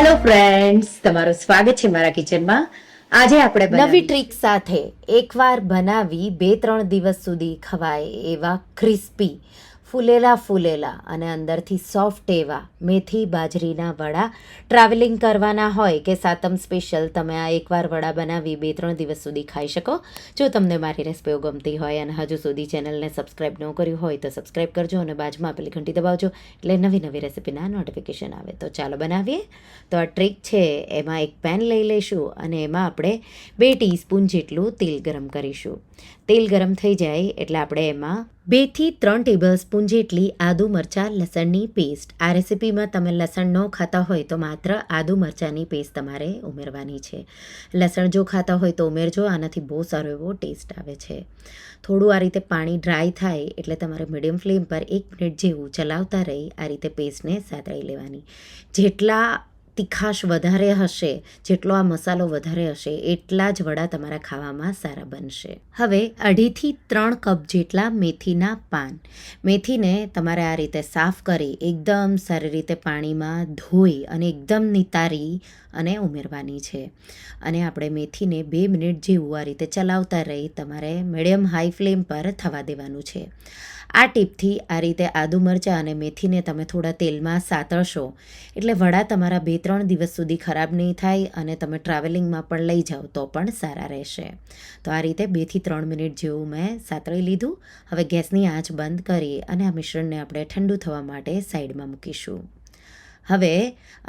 Hello friends તમારું સ્વાગત છે મારા કિચનમાં. આજે આપણે નવી ટ્રીક સાથે એકવાર બનાવી બે ત્રણ દિવસ સુધી ખવાય એવા ક્રિસ્પી ફૂલેલા ફૂલેલા અને અંદરથી સોફ્ટ એવા મેથી બાજરીના વડા ટ્રાવેલિંગ કરવાના હોય કે સાતમ સ્પેશિયલ તમે આ એકવાર વડા બનાવી બે ત્રણ દિવસ સુધી ખાઈ શકો. જો તમને મારી રેસિપીઓ ગમતી હોય અને હજુ સુધી ચેનલને સબસ્ક્રાઈબ ન કર્યું હોય તો સબસ્ક્રાઈબ કરજો અને બાજુમાં આપેલી ઘંટી દબાવજો એટલે નવી નવી રેસિપીના નોટિફિકેશન આવે. તો ચાલો બનાવીએ. તો આ ટ્રીક છે, એમાં એક પેન લઈ લઈશું અને એમાં આપણે બે ટીસ્પૂન જેટલું તેલ ગરમ કરીશું. તેલ ગરમ થઈ જાય એટલે આપણે એમાં બેથી ત્રણ ટેબલ સ્પૂન જેટલી આદુ મરચાં, લસણની પેસ્ટ આ રેસિપીમાં તમે લસણ ન ખાતા હોય તો માત્ર આદુ મરચાંની પેસ્ટ તમારે ઉમેરવાની છે. લસણ જો ખાતા હોય તો ઉમેરજો, આનાથી બહુ સારો એવો ટેસ્ટ આવે છે. થોડું આ રીતે પાણી ડ્રાય થાય એટલે તમારે મીડિયમ ફ્લેમ પર એક મિનિટ જેવું ચલાવતા રહી, આ રીતે પેસ્ટને સાતળી લેવાની. જેટલા તીખાશ વધારે હશે, જેટલો આ મસાલો વધારે હશે, એટલા જ વડા તમારા ખાવામાં સારા બનશે. હવે અઢીથી ત્રણ કપ જેટલા મેથીના પાન. મેથીને તમારે આ રીતે સાફ કરી એકદમ સારી રીતે પાણીમાં ધોઈ અને એકદમ નિતારી અને ઉમેરવાની છે. અને આપણે મેથીને બે મિનિટ જેવું આ રીતે ચલાવતા રહી તમારે મીડિયમ હાઈ ફ્લેમ પર થવા દેવાનું છે. આ ટીપથી આ રીતે આદુ મરચાં અને મેથીને તમે થોડા તેલમાં સાતળશો. એટલે વડા તમારા બે ત્રણ દિવસ સુધી ખરાબ નહીં થાય અને તમે ટ્રાવેલિંગમાં પણ લઈ જાઓ તો પણ સારા રહેશે. તો આ રીતે બેથી ત્રણ મિનિટ જેવું મેં સાતળી લીધું. હવે ગેસની આંચ બંધ કરી અને આ મિશ્રણને આપણે ઠંડુ થવા માટે સાઈડમાં મૂકીશું. હવે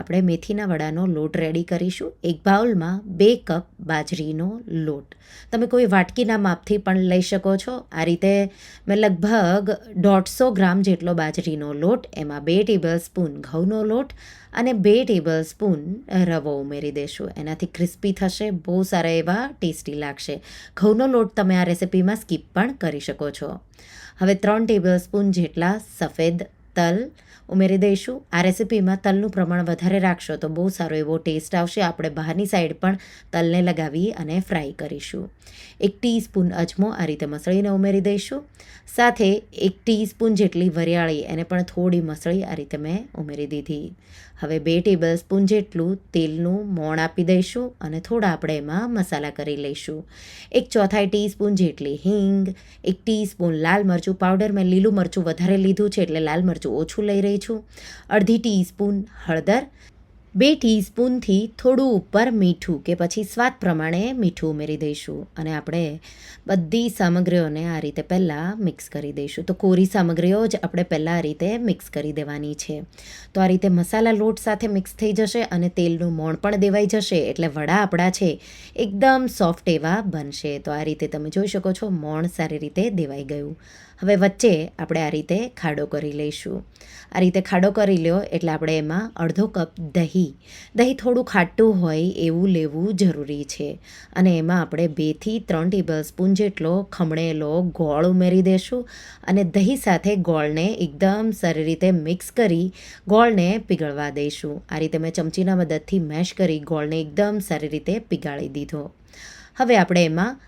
આપણે મેથીના વડાનો લોટ રેડી કરીશું. એક બાઉલમાં બે કપ બાજરીનો લોટ. તમે કોઈ વાટકીના માપથી પણ લઈ શકો છો. આ રીતે મેં લગભગ દોઢસો ગ્રામ જેટલો બાજરીનો લોટ, એમાં બે ટેબલ સ્પૂન ઘઉંનો લોટ અને બે ટેબલ સ્પૂન રવો ઉમેરી દેશું. એનાથી ક્રિસ્પી થશે, બહુ સારા એવા ટેસ્ટી લાગશે. ઘઉંનો લોટ તમે આ રેસિપીમાં સ્કીપ પણ કરી શકો છો. હવે ત્રણ ટેબલ સ્પૂન જેટલા સફેદ તલ ઉમેરી દઈશું. આ રેસિપીમાં તલનું પ્રમાણ વધારે રાખશો તો બહુ સારો એવો ટેસ્ટ આવશે. આપણે બહારની સાઈડ પણ તલને લગાવી અને ફ્રાય કરીશું. એક ટીસ્પૂન અજમો આ રીતે મસળીને ઉમેરી દઈશું. સાથે એક ટીસ્પૂન જેટલી વરિયાળી, એને પણ થોડી મસળી આ રીતે મેં ઉમેરી દીધી. હવે બે ટેબલ સ્પૂન જેટલું તેલનું મોણ આપી દઈશું અને થોડા આપણે એમાં મસાલા કરી લઈશું. એક ચોથાઈ ટીસ્પૂન જેટલી હિંગ, એક ટીસ્પૂન લાલ મરચું પાવડર, મેં લીલું મરચું વધારે લીધું છે એટલે લાલ મરચું ઓછું લઈ રહી છું. અડધી ટીસ્પૂન હળદર બે ટીસ્પૂનથી થોડું ઉપર મીઠું કે પછી સ્વાદ પ્રમાણે મીઠું ઉમેરી દઈશું અને આપણે બધી સામગ્રીઓને આ રીતે પહેલાં મિક્સ કરી દઈશું. તો કોરી સામગ્રીઓ જ આપણે પહેલાં આ રીતે મિક્સ કરી દેવાની છે. તો આ રીતે મસાલા લોટ સાથે મિક્સ થઈ જશે અને તેલનું મોણ પણ દેવાઈ જશે એટલે વડા આપણા છે એકદમ સોફ્ટ એવા બનશે. તો આ રીતે તમે જોઈ શકો છો મોણ સારી રીતે દેવાઈ ગયું. હવે વચ્ચે આપણે આ રીતે ખાડો કરી લઈશું. આ રીતે ખાડો કરી લ્યો એટલે આપણે એમાં અડધો કપ દહીં. દહીં થોડું ખાટું હોય એવું લેવું જરૂરી છે. અને એમાં આપણે બેથી ત્રણ ટેબલ સ્પૂન જેટલો ખમણેલો ગોળ ઉમેરી દેશું અને દહીં સાથે ગોળને એકદમ સારી રીતે મિક્સ કરી ગોળને પીગળવા દઈશું. આ રીતે મેં ચમચીના મદદથી મેશ કરી ગોળને એકદમ સારી રીતે પીગાળી દીધો. હવે આપણે એમાં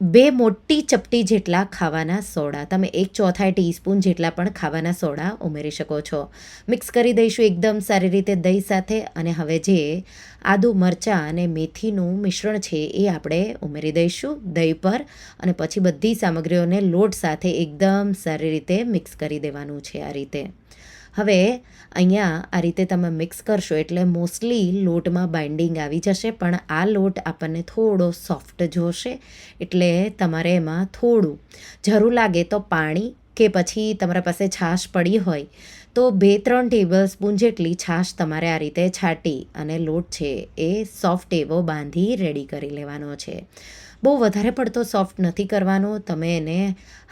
બે મોટી ચપટી જેટલા ખાવાના સોડા. તમે એક ચોથાઈ ટીસ્પૂન જેટલા પણ ખાવાના સોડા ઉમેરી શકો છો. મિક્સ કરી દઈશું એકદમ સારી રીતે દહીં સાથે અને હવે જે આદુ મરચાં અને મેથીનું મિશ્રણ છે એ આપણે ઉમેરી દઈશું દહીં પર અને પછી બધી સામગ્રીઓને લોટ સાથે એકદમ સારી રીતે મિક્સ કરી દેવાનું છે આ રીતે. હવે અહીંયા આ રીતે તમે મિક્સ કરશો એટલે મોસ્ટલી લોટમાં બાઇન્ડિંગ આવી જશે, પણ આ લોટ આપણને થોડો સોફ્ટ જોશે એટલે તમારે એમાં થોડું જરૂર લાગે તો પાણી કે પછી તમારા પાસે છાશ પડી હોય તો બે ત્રણ ટેબલ સ્પૂન જેટલી છાશ તમારે આ રીતે છાંટી અને લોટ છે એ સોફ્ટ એવો બાંધી રેડી કરી લેવાનો છે. બહુ વધારે પડતો સોફ્ટ નથી કરવાનો, તમે એને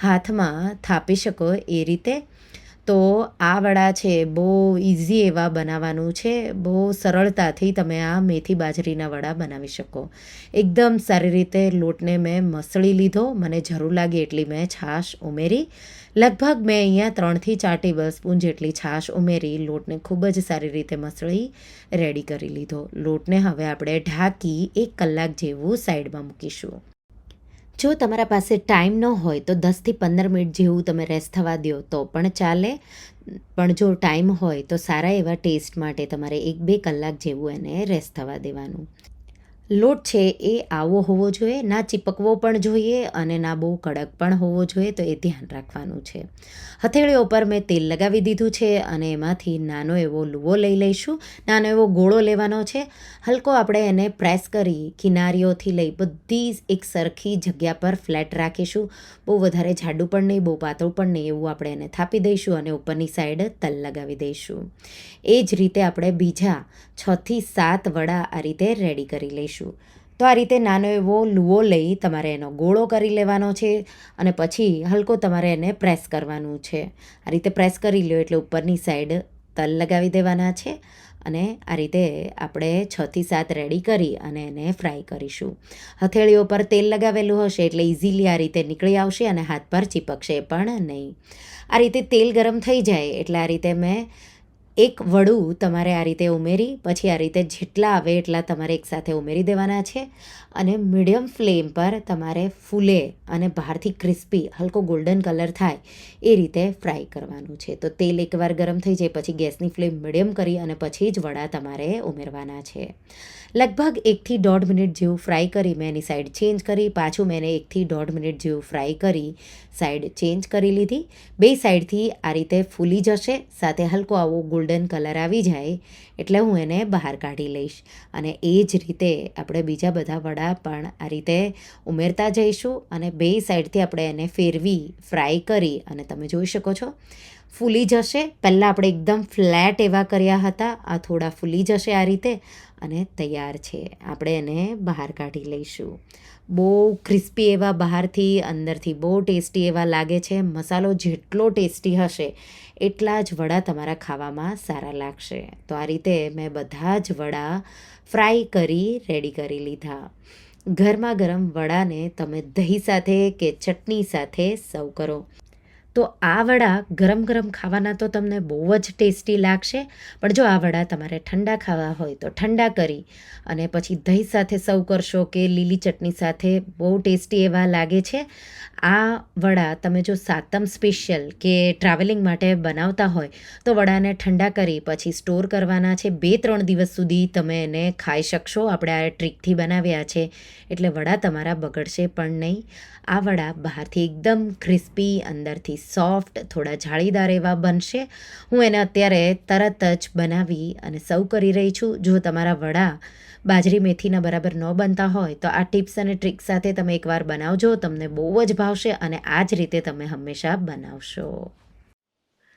હાથમાં થાપી શકો એ રીતે. તો આ વડા છે, બહુ ઇઝી એવા બનાવવાનું છે. બહુ સરળતાથી તમે આ મેથી બાજરીના વડા બનાવી શકો. એકદમ સારી રીતે લોટને મેં મસળી લીધો. મને જરૂર લાગે એટલી મેં છાશ ઉમેરી. લગભગ મેં અહીંયા ત્રણથી ચાર ટેબલ સ્પૂન જેટલી છાશ ઉમેરી, લોટને ખૂબ જ સારી રીતે મસળી રેડી કરી લીધો. લોટને હવે આપણે ઢાંકી એક કલાક જેવું સાઈડમાં મૂકીશું. જો તમારા પાસે ટાઈમ ન હોય તો દસથી પંદર મિનિટ જેવું તમે રેસ્ટ થવા દો, તો પણ ચાલે. પણ જો ટાઈમ હોય તો સારા એવા ટેસ્ટ માટે તમારે એક બે કલાક જેવું એને રેસ્ટ થવા દેવાનું. લોટ છે એ આવો હોવો જોઈએ, ના ચીપકવો પણ જોઈએ અને ના બહુ કડક પણ હોવો જોઈએ, તો એ ધ્યાન રાખવાનું છે. હથેળીઓ પર મેં તેલ લગાવી દીધું છે અને એમાંથી નાનો એવો લુવો લઈ લઈશું. નાનો એવો ગોળો લેવાનો છે. હલકો આપણે એને પ્રેસ કરી કિનારીઓથી લઈ બધી જ એક સરખી જગ્યા પર ફ્લેટ રાખીશું. બહુ વધારે જાડું પણ નહીં, બહુ પાતળું પણ નહીં એવું આપણે એને થાપી દઈશું અને ઉપરની સાઈડ તલ લગાવી દઈશું. એ જ રીતે આપણે બીજા છથી સાત વડા આ રીતે રેડી કરી લઈશું. તો આ રીતે નાનો એવો લુવો લઈ તમારે એનો ગોળો કરી લેવાનો છે અને પછી હલકો તમારે એને પ્રેસ કરવાનું છે. આ રીતે પ્રેસ કરી લ્યો એટલે ઉપરની સાઈડ તલ લગાવી દેવાના છે અને આ રીતે આપણે છથી સાત રેડી કરી અને એને ફ્રાય કરીશું. હથેળીઓ પર તેલ લગાવેલું હશે એટલે ઇઝીલી આ રીતે નીકળી આવશે અને હાથ પર ચીપકશે પણ નહીં. આ રીતે તેલ ગરમ થઈ જાય એટલે આ રીતે મેં એક વડું તમારે આ રીતે ઉમેરી, પછી આ રીતે જેટલા આવે એટલા તમારે એકસાથે ઉમેરી દેવાના છે અને મીડિયમ ફ્લેમ પર તમારે ફૂલે અને બહારથી ક્રિસ્પી, હલકો ગોલ્ડન કલર થાય એ રીતે ફ્રાય કરવાનું છે. તો તેલ એકવાર ગરમ થઈ જાય, પછી ગેસની ફ્લેમ મીડિયમ કરી અને પછી જ વડા તમારે ઉમેરવાના છે. લગભગ એકથી દોઢ મિનિટ જેવું ફ્રાય કરી મેં એની સાઈડ ચેન્જ કરી, પાછું મેં એકથી દોઢ મિનિટ જેવું ફ્રાય કરી સાઈડ ચેન્જ કરી લીધી. બે સાઈડથી આ રીતે ફૂલી જશે, સાથે હલકો આવો ગોલ્ડન કલર આવી જાય, એટલે હું એને બહાર કાઢી લઈશ. અને એ જ રીતે આપણે બીજા બધા વડા પણ આ રીતે ઉમેરતા જઈશું અને બે સાઈડથી આપણે એને ફેરવી, ફ્રાય કરી અને તમે જોઈ શકો છો, ફૂલી જશે. પહેલાં આપણે એકદમ ફ્લેટ એવા કર્યા હતા, આ થોડા ફૂલી જશે આ રીતે. અને તૈયાર છે. આપણે એને બહાર કાઢી લઈશું. બહુ ક્રિસ્પી એવા બહારથી, અંદરથી બહુ ટેસ્ટી એવા લાગે છે. મસાલો જેટલો ટેસ્ટી હશે, એટલા જ વડા તમારા ખાવામાં સારા લાગશે. તો આ રીતે મેં બધા જ વડા ફ્રાય કરી રેડી કરી લીધા. ગરમા ગરમ વડાને તમે દહીં સાથે કે ચટણી સાથે સર્વ કરો. તો આ વડા ગરમ ગરમ ખાવાના તો તમને બહુ જ ટેસ્ટી લાગશે. પણ જો આ વડા તમારે ઠંડા ખાવા હોય તો ઠંડા કરી અને પછી દહીં સાથે સર્વ કરશો કે લીલી ચટણી સાથે બહુ ટેસ્ટી એવા લાગે છે. આ વડા તમે જો સાતમ સ્પેશિયલ કે ટ્રાવેલિંગ માટે બનાવતા હોય તો વડાને ઠંડા કરી પછી સ્ટોર કરવાના છે. બે ત્રણ દિવસ સુધી તમે એને ખાઈ શકશો. આપણે આ ટ્રીકથી બનાવ્યા છે. એટલે વડા તમારા બગડશે પણ નહીં. આ વડા બહારથી એકદમ ક્રિસ્પી અંદરથી સોફ્ટ, થોડા જાળીદાર એવા બનશે. હું એને અત્યારે તરત જ બનાવી અને સર્વ કરી રહી છું. જો તમારા વડા બાજરી મેથીના બરાબર ન બનતા હોય, તો આ ટિપ્સ અને ટ્રિક સાથે તમે એકવાર બનાવજો. તમને બહુ જ ભાવશે અને આ જ રીતે તમે હંમેશા બનાવશો.